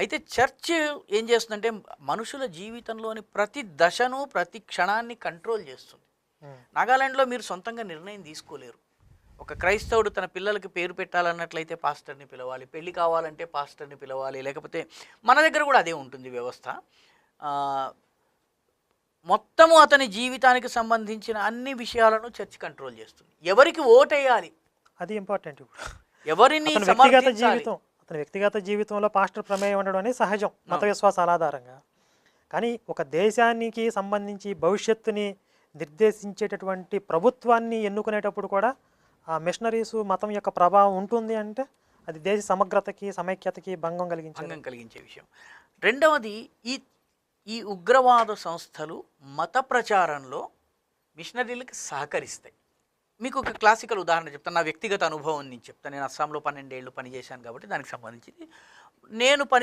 అయితే చర్చ్ ఏం చేస్తుందంటే మనుషుల జీవితంలోని ప్రతి దశను ప్రతి క్షణాన్ని కంట్రోల్ చేస్తుంది. నాగాలాండ్లో మీరు సొంతంగా నిర్ణయం తీసుకోలేరు. ఒక క్రైస్తవుడు తన పిల్లలకి పేరు పెట్టాలన్నట్లయితే పాస్టర్ని పిలవాలి పెళ్ళి కావాలంటే పాస్టర్ని పిలవాలి లేకపోతే మన దగ్గర కూడా అదే ఉంటుంది వ్యవస్థ. మొత్తము అతని జీవితానికి సంబంధించిన అన్ని విషయాలను చర్చ్ కంట్రోల్ చేస్తుంది. ఎవరికి ఓటేయాలి? అది ఇంపార్టెంట్ ఇప్పుడు. ఎవరిని సమర్థించాలి? అతని వ్యక్తిగత జీవితంలో పాస్టర్ ప్రమేయం ఉండడం అనేది సహజం మత విశ్వాసాల ఆధారంగా కానీ ఒక దేశానికి సంబంధించి భవిష్యత్తుని నిర్దేశించేటటువంటి ప్రభుత్వాన్ని ఎన్నుకునేటప్పుడు కూడా ఆ మిషనరీస్ మతం యొక్క ప్రభావం ఉంటుంది అంటే అది దేశ సమగ్రతకి సమైక్యతకి భంగం కలిగించేది. భంగం కలిగించే విషయం. రెండవది ఈ ఈ ఉగ్రవాద సంస్థలు మత ప్రచారంలో మిషనరీలకు సహకరిస్తాయి. మీకు ఒక క్లాసికల్ ఉదాహరణ చెప్తాను నా వ్యక్తిగత అనుభవం నేను చెప్తాను నేను అస్సాంలో పన్నెండేళ్ళు పనిచేశాను కాబట్టి దానికి సంబంధించి నేను పని